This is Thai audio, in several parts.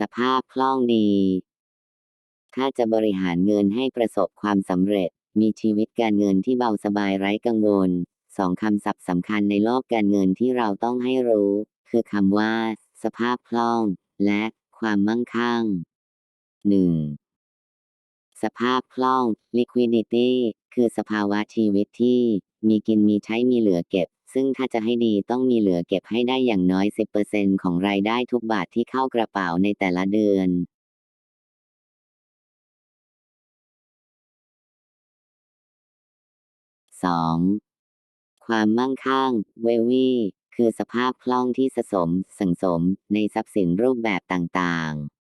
สภาพคล่องดี ถ้าจะบริหารเงินให้ประสบความสำเร็จ มีชีวิตการเงินที่เบาสบายไร้กังวล สองคำศัพท์สำคัญในโลกการเงินที่เราต้องให้รู้ คือคำว่า สภาพคล่อง และความมั่งคั่ง 1. สภาพคล่อง liquidity คือสภาวะชีวิตที่ มีกินมีใช้มีเหลือเก็บ ซึ่งถ้าจะให้ดีต้องมีเหลือเก็บให้ได้อย่างน้อย 10%ของรายได้ทุกบาทที่เข้ากระเป๋าในแต่ละเดือน 2. ความมั่งคั่ง wealthy คือสภาพคล่องที่สะสม สังสมในทรัพย์สินรูปแบบต่างๆ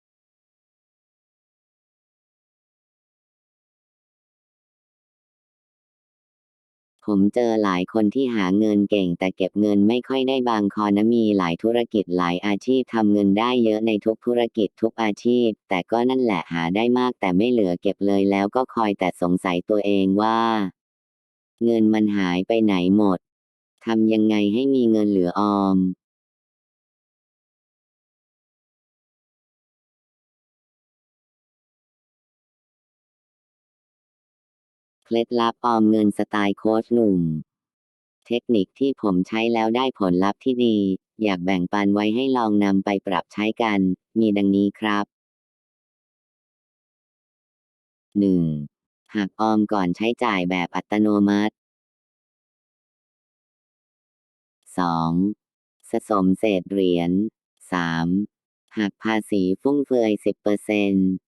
ผมเจอหลายคนที่หาเงินเก่งแต่เก็บเงินไม่ค่อยได้บางคอนะมีหลายธุรกิจหลายอาชีพทำเงินได้เยอะในทุกธุรกิจทุกอาชีพ แต่ก็นั่นแหละหาได้มากแต่ไม่เหลือเก็บเลยแล้วก็คอยแต่สงสัยตัวเองว่า เงินมันหายไปไหนหมดทำยังไงให้มีเงินเหลือออม เคล็ดลับออมเงินสไตล์โค้ชหนุ่ม เทคนิคที่ผมใช้แล้วได้ผลลัพธ์ที่ดี อยากแบ่งปันไว้ให้ลองนำไปปรับใช้กัน มีดังนี้ครับ 1. หากออมก่อนใช้จ่ายแบบอัตโนมัติ 2. สะสมเศษเหรียญ 3. หักภาษีฟุ่มเฟือย 10%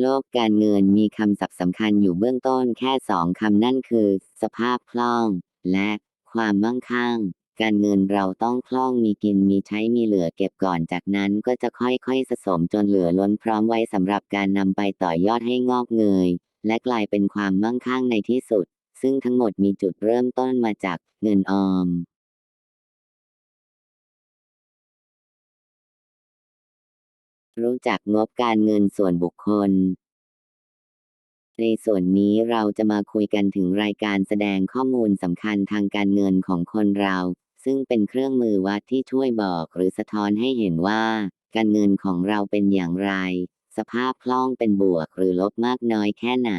โลกการเงินมีคำศัพท์สำคัญอยู่เบื้องต้นแค่สองคำนั่นคือ สภาพคล่อง และความมั่งคั่ง การเงินเราต้องคล่องมีกินมีใช้มีเหลือเก็บก่อนจากนั้นก็จะค่อยๆสะสมจนเหลือล้นพร้อมไว้สำหรับการนำไปต่อยอดให้งอกเงย และกลายเป็นความมั่งคั่งในที่สุด ซึ่งทั้งหมดมีจุดเริ่มต้นมาจากเงินออม รู้จักงบการเงินส่วนบุคคล ในส่วนนี้เราจะมาคุยกันถึงรายการแสดงข้อมูลสำคัญทางการเงินของคนเรา ซึ่งเป็นเครื่องมือวัดที่ช่วยบอกหรือสะท้อนให้เห็นว่า การเงินของเราเป็นอย่างไร สภาพคล่องเป็นบวกหรือลบมากน้อยแค่ไหน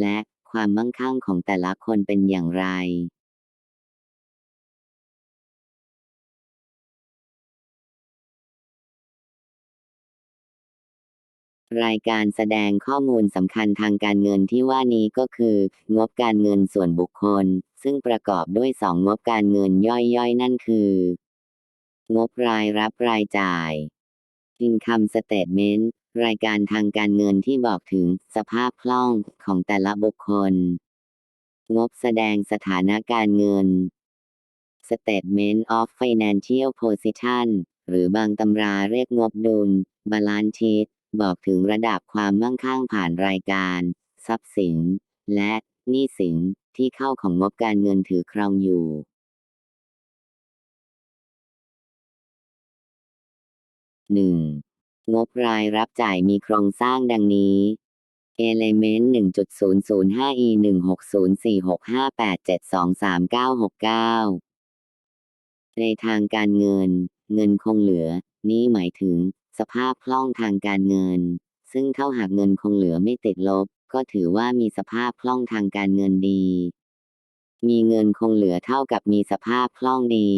และความมั่งคั่งของแต่ละคนเป็นอย่างไร รายการแสดงข้อมูลสำคัญทางการเงินที่ว่านี้ก็คือ งบการเงินส่วนบุคคล ซึ่งประกอบด้วยสองงบการเงินย่อยๆ นั่นคือ งบรายรับรายจ่าย Income Statement รายการทางการเงินที่บอกถึงสภาพคล่องของแต่ละบุคคล งบแสดงสถานะการเงิน Statement of Financial Position หรือบางตำราเรียกงบดุล Balance Sheet บอกถึงระดับความมั่งคั่งผ่านรายการ ทรัพย์สิน และหนี้สินที่เข้าของงบการเงินถือครองอยู่ 1. งบรายรับจ่ายมีโครงสร้างดังนี้ Element 1.005 e 1604658723969 ในทางการเงิน เงินคงเหลือ นี้หมายถึง สภาพคล่องทางการเงิน ซึ่งเท่าหากเงินคงเหลือไม่ติดลบ ก็ถือว่ามีสภาพคล่องทางการเงินดี มีเงินคงเหลือเท่ากับมีสภาพคล่องดี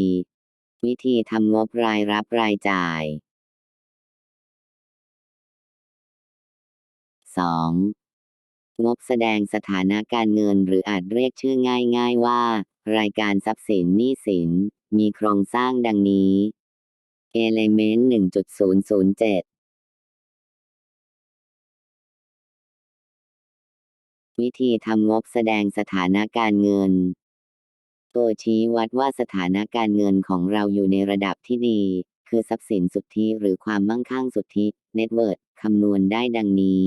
วิธีทำงบรายรับรายจ่าย 2. งบแสดงสถานะการเงินหรืออาจเรียกชื่อง่ายๆว่า รายการทรัพย์สินหนี้สิน มีโครงสร้างดังนี้ Element 1.007วิธีทำงบแสดงสถานะการเงิน ตัวชี้วัดว่าสถานะการเงินของเราอยู่ในระดับที่ดี คือทรัพย์สินสุทธิหรือความมั่งคั่งสุทธิ Net Worth คำนวณได้ดังนี้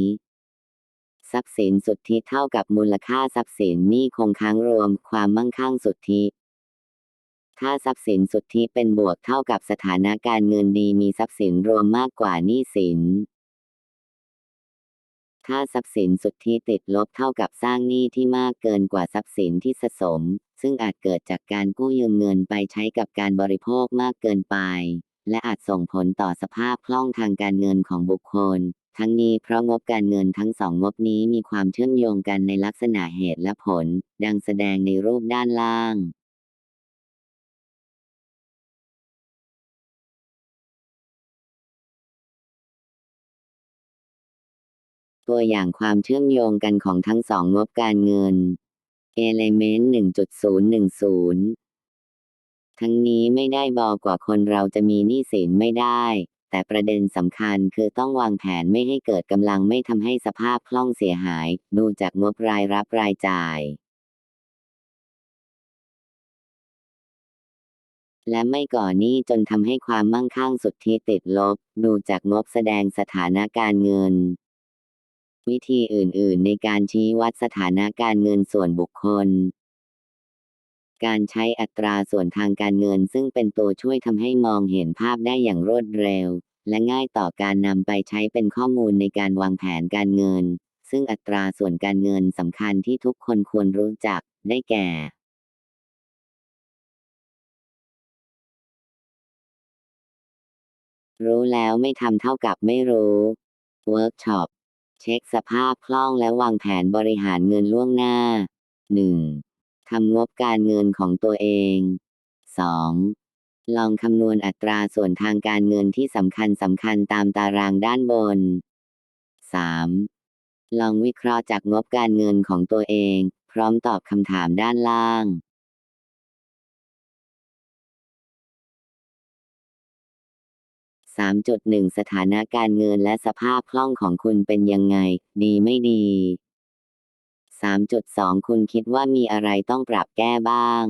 ทรัพย์สินสุทธิเท่ากับมูลค่าทรัพย์สินหนี้คงค้างรวม ความมั่งคั่งสุทธิ ถ้าทรัพย์สินสุทธิเป็นบวกเท่ากับสถานะการเงินดีมีทรัพย์สินรวมมากกว่าหนี้สิน ถ้าทรัพย์สินสุทธิติดลบเท่ากับสร้างหนี้ที่มากเกินกว่าทรัพย์สินที่สะสม ซึ่งอาจเกิดจากการกู้ยืมเงินไปใช้กับการบริโภคมากเกินไป และอาจส่งผลต่อสภาพคล่องทางการเงินของบุคคล ทั้งนี้เพราะงบการเงินทั้งสองงบนี้มีความเชื่อมโยงกันในลักษณะเหตุและผล ดังแสดงในรูปด้านล่าง ตัวอย่างความเชื่อมโยงกันของทั้งสองงบการเงิน Element 1.010 ทั้งนี้ไม่ได้บอกว่าคนเราจะมีหนี้สินไม่ได้ แต่ประเด็นสำคัญคือต้องวางแผนไม่ให้เกิดกำลังไม่ทำให้สภาพคล่องเสียหาย ดูจากงบรายรับรายจ่าย และไม่ก่อหนี้จนทำให้ความมั่งคั่งสุทธิติดลบ ดูจากงบแสดงสถานะการเงิน วิธีอื่นๆ ในการชี้วัดสถานะการเงินส่วนบุคคล การใช้อัตราส่วนทางการเงินซึ่งเป็นตัวช่วยทำให้มองเห็นภาพได้อย่างรวดเร็ว และง่ายต่อการนำไปใช้เป็นข้อมูลในการวางแผนการเงิน ซึ่งอัตราส่วนการเงินสำคัญที่ทุกคนควรรู้จัก ได้แก่ รู้แล้วไม่ทำเท่ากับไม่รู้เวิร์กช็อป เช็คสภาพคล่องและวางแผนบริหารเงินล่วงหน้า 1. ทำงบการเงินของตัวเอง 2. ลองคำนวณอัตราส่วนทางการเงินที่สำคัญสำคัญตามตารางด้านบน 3. ลองวิเคราะห์จากงบการเงินของตัวเอง พร้อมตอบคำถามด้านล่าง 3.1 สถานะการเงินและสภาพคล่องของคุณเป็นยังไง ดีไม่ดี 3.2 คุณคิดว่ามีอะไรต้องปรับแก้บ้าง